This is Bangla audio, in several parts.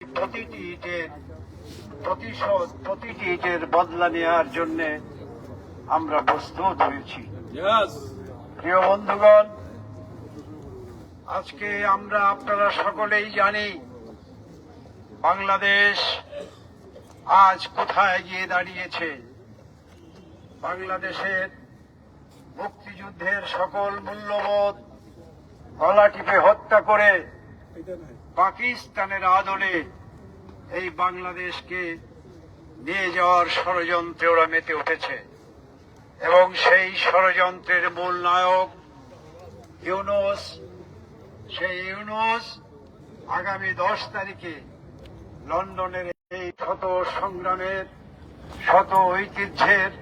প্রতিটি ইটের প্রতিশোধ প্রতিটি ইটের বদলা নেওয়ার জন্য আমরা প্রস্তুত হয়েছি. প্রিয় বন্ধুগণ আজকে আমরা আপনারা সকলেই জানি বাংলাদেশ আজ কোথায় গিয়ে দাঁড়িয়েছে বাংলাদেশের মুক্তিযুদ্ধের সকল মূল্যবোধ গলা টিপে হত্যা করে পাকিস্তানের আদলে এই বাংলাদেশকে নিয়ে যাওয়ার ষড়যন্ত্রে ওরা মেতে উঠেছে। এবং সেই ষড়যন্ত্রের মূল নায়ক ইউনুস, সেই ইউনুস আগামী দশ তারিখে লন্ডনের এই শত সংগ্রামের, শত ঐতিহ্যের,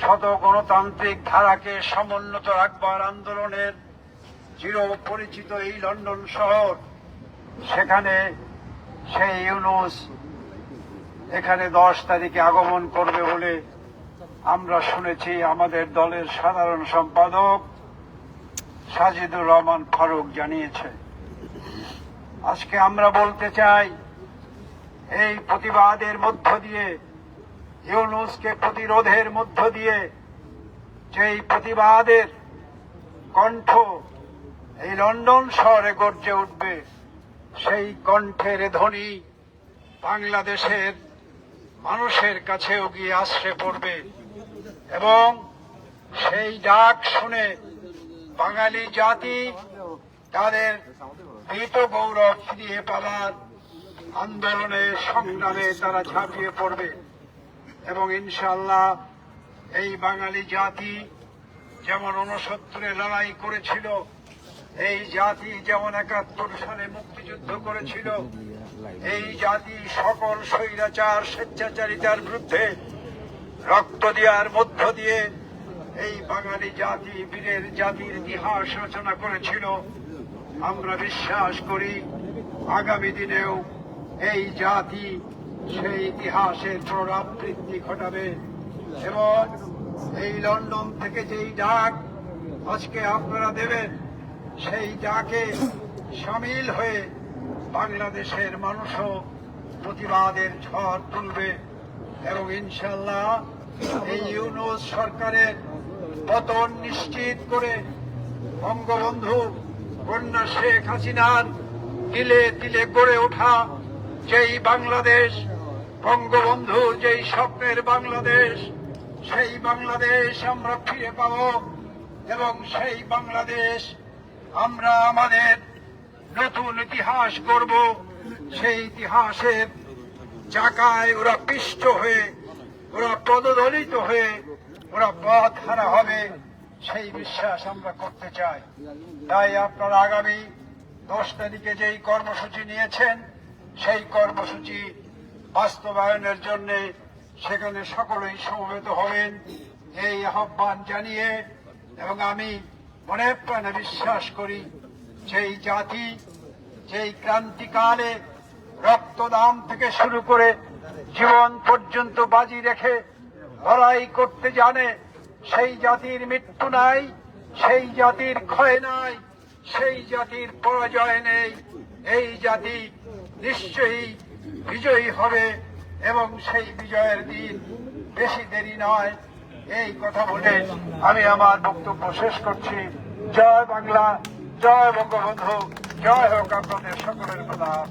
শত গণতান্ত্রিক ধারাকে সমুন্নত রাখবার আন্দোলনের চির পরিচিত এই লন্ডন শহর সেখানে সেই ইউনুস এখানে দশ তারিখে আগমন করবে বলে আমরা শুনেছি আমাদের দলের সাধারণ সম্পাদক সাজিদুর রহমান ফারুক জানিয়েছে। আজকে আমরা বলতে চাই, এই প্রতিবাদের মধ্য দিয়ে, ইউনুসকে প্রতিরোধের মধ্য দিয়ে, যেই প্রতিবাদের কণ্ঠ এই লন্ডন শহরে গর্জে উঠবে সেই কণ্ঠের ধ্বনি বাংলাদেশের মানুষের কাছেও গিয়ে আশ্রে পড়বে। এবং সেই ডাক শুনে বাঙালি জাতি তাদের মৃত গৌরব ফিরিয়ে পাওয়ার আন্দোলনে সংগ্রামে তারা ঝাঁপিয়ে পড়বে। এবং ইনশাল্লাহ এই বাঙালি জাতি যেমন উনসত্তরে লড়াই করেছিল এই জাতি যেমন একাত্তর সালে মুক্তিযুদ্ধ করেছিল, এই জাতি সকল স্বৈরাচার, স্বেচ্ছাচারিতার বিরুদ্ধে রক্ত দেওয়ার মধ্য দিয়ে এই বাঙালি জাতি, বীরের জাতির ইতিহাস রচনা করেছিল। আমরা বিশ্বাস করি, আগামী দিনেও এই জাতি সেই ইতিহাসের পুনরাবৃত্তি ঘটাবে এবং এই লন্ডন থেকে যেই ডাক আজকে আপনারা দেবেন সেই ডাকে সামিল হয়ে বাংলাদেশের মানুষও প্রতিবাদের ঝড় তুলবে এবং ইনশাল্লাহ এই ইউনুস সরকারের পতন নিশ্চিত করে বঙ্গবন্ধু, কন্যা শেখ হাসিনার তিলে তিলে গড়ে ওঠা যেই বাংলাদেশ, বঙ্গবন্ধু যেই স্বপ্নের বাংলাদেশ, সেই বাংলাদেশ আমরা ফিরে পাব এবং সেই বাংলাদেশ আমরা আমাদের নতুন ইতিহাস করব সেই ইতিহাসের চাকায় ওরা পিষ্ট হয়ে, ওরা পদদলিত হয়ে, ওরা পথ হারা হবে, সেই বিশ্বাস আমরা করতে চাই। তাই আপনারা আগামী দশ তারিখে যেই কর্মসূচি নিয়েছেন, সেই কর্মসূচি বাস্তবায়নের জন্য সেখানে সকলেই সমবেত হবেন। এই আহ্বান জানিয়ে এবং আমি মনে প্রাণে বিশ্বাস করি, যেই জাতি, যেই ক্রান্তিকালে রক্তদান থেকে শুরু করে জীবন পর্যন্ত বাজি রেখে লড়াই করতে জানে, সেই জাতির মৃত্যু নাই, সেই জাতির ক্ষয় নাই, সেই জাতির পরাজয় নেই। এই জাতি নিশ্চয়ই বিজয়ী হবে এবং সেই বিজয়ের দিন বেশি দেরি নয়। এই কথা বলে আমি আমার বক্তব্য শেষ করছি। জয় বাংলা, জয় বঙ্গবন্ধু, জয় হোক আপনাদের সকলের প্রধান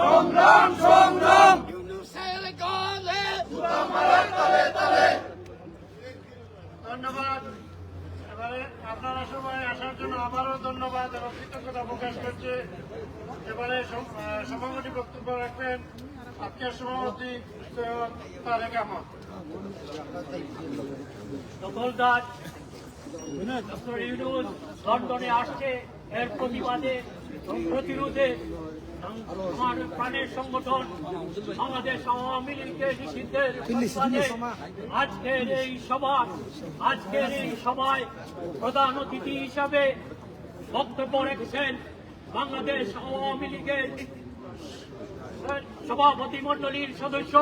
সংগ্রাম সংগ্রাম ইউনুসের গলে ধন্যবাদ এবারে আপনারা সবাই আসার জন্য আবারও ধন্যবাদ এবং কৃতজ্ঞতা প্রকাশ করছে এবারে সম- আহ, সভাপতি বক্তব্য রাখবেন আজকের সভাপতি তারেক আহমদ। দখল ডক্টর ইউনুস লন্ডনে আসছে এর প্রতিবাদে প্রতিরোধে। আমার প্রাণের সংগঠন বাংলাদেশ আওয়ামী লীগের নিষিদ্ধের আজকের এই সভা আজকের এই সভায় প্রধান অতিথি হিসাবে বক্তব্য রেখেছেন বাংলাদেশ আওয়ামী লীগের সভাপতি মন্ডলীর সদস্য,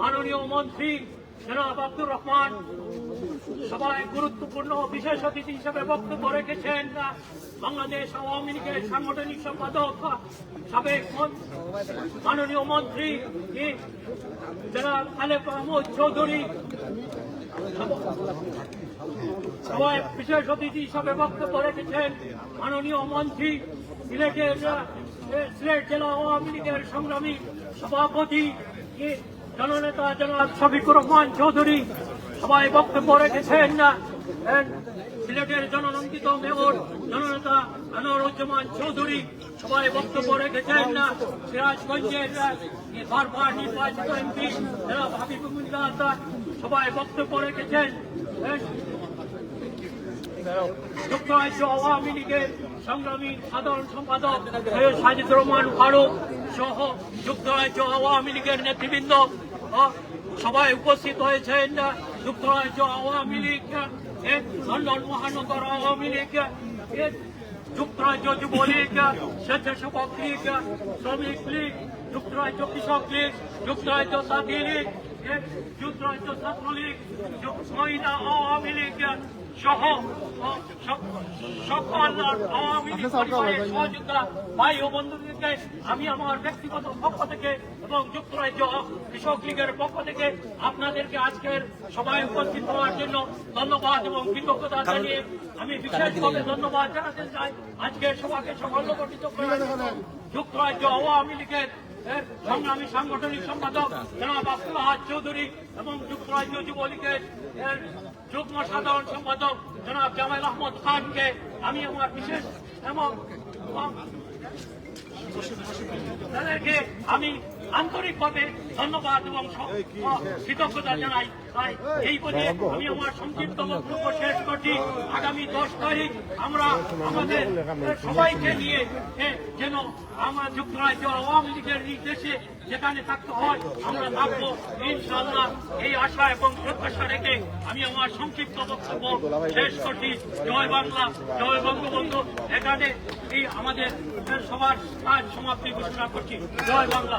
মাননীয় মন্ত্রী জনাব আব্দুর রহমান, সবাই গুরুত্বপূর্ণ বিশেষ অতিথি হিসেবে বক্তব্য রেখেছেন। বাংলাদেশ আওয়ামী লীগের সাংগঠনিক সম্পাদক, সাবেক মাননীয় মন্ত্রী জনাব আলেপ আহমদ চৌধুরী। সবাই বিশেষ অতিথি হিসাবে বক্তব্য রেখেছেন। মাননীয় মন্ত্রী সিলেটের আহ, সিলেট জেলা আওয়ামী লীগের সংগ্রামী সভাপতি জননেতা জনাব শফিকুর রহমান চৌধুরী সবাই বক্তব্য রেখেছেন সিলেটের জননন্দিত মেয়র জননেতা আনোয়ারুজ্জামান চৌধুরী সবাই বক্তব্য রেখেছেন সিরাজগঞ্জের বারবার নির্বাচিত এমপি জনাব হাবিবুল্লাহ সবাই বক্তব্য রেখেছেন। যুক্তরাজ্য আওয়ামী লীগের সংগ্রামী সাধারণ সম্পাদক সৈয়দ সাজিদ রহমান ফারুক সহ যুক্তরাজ্য আওয়ামী লীগের নেতৃবৃন্দ সবাই উপস্থিত হয়েছেন। যুক্তরাজ্য আওয়ামী লীগ লন্ডন মহানগর আওয়ামী লীগ যুক্তরাজ্য যুবলীগ স্বেচ্ছাসেবক লীগ, শ্রমিক লীগ, যুক্তরাজ্য কৃষক লীগ, যুক্তরাজ্য সাথী লীগ ভাই ও বন্ধুদেরকে আমি আমার ব্যক্তিগত পক্ষ থেকে এবং যুক্তরাজ্য কৃষক লীগের পক্ষ থেকে আপনাদেরকে আজকের সবাই উপস্থিত হওয়ার জন্য ধন্যবাদ এবং কৃতজ্ঞতা জানিয়ে আমি বিশেষভাবে ধন্যবাদ জানাতে চাই আজকের সভাকে সফলগঠিত করার জন্য যুক্তরাজ্য আওয়ামী লীগের এর সংগ্রামী সাংগঠনিক সম্পাদক জনাব আব্দুল আহাদ চৌধুরী এবং যুক্তরাজ্য যুবলীগের এর যুগ্ম সাধারণ সম্পাদক জনাব জামাইল আহমদ খানকে আমি আমার বিশেষ এবং তাদেরকে আমি আন্তরিকভাবে ধন্যবাদ এবং কৃতজ্ঞতা জানাই। তাই এই বলে আমি আমার সংক্ষিপ্ত বক্তব্য শেষ করছি। আগামী দশ তারিখ আমরা আমাদের সবাইকে নিয়ে যেন আমার যুক্তরাজ্য আওয়ামী লীগের নির্দেশে যেখানে থাকতে হয় আমরা থাকব ইনশাল্লাহ এই আশা এবং প্রত্যাশা রেখে আমি আমার সংক্ষিপ্ত বক্তব্য শেষ করছি জয় বাংলা জয় বঙ্গবন্ধু এখানে এই আমাদের সবার কাজ সমাপ্তি ঘোষণা করছি জয় বাংলা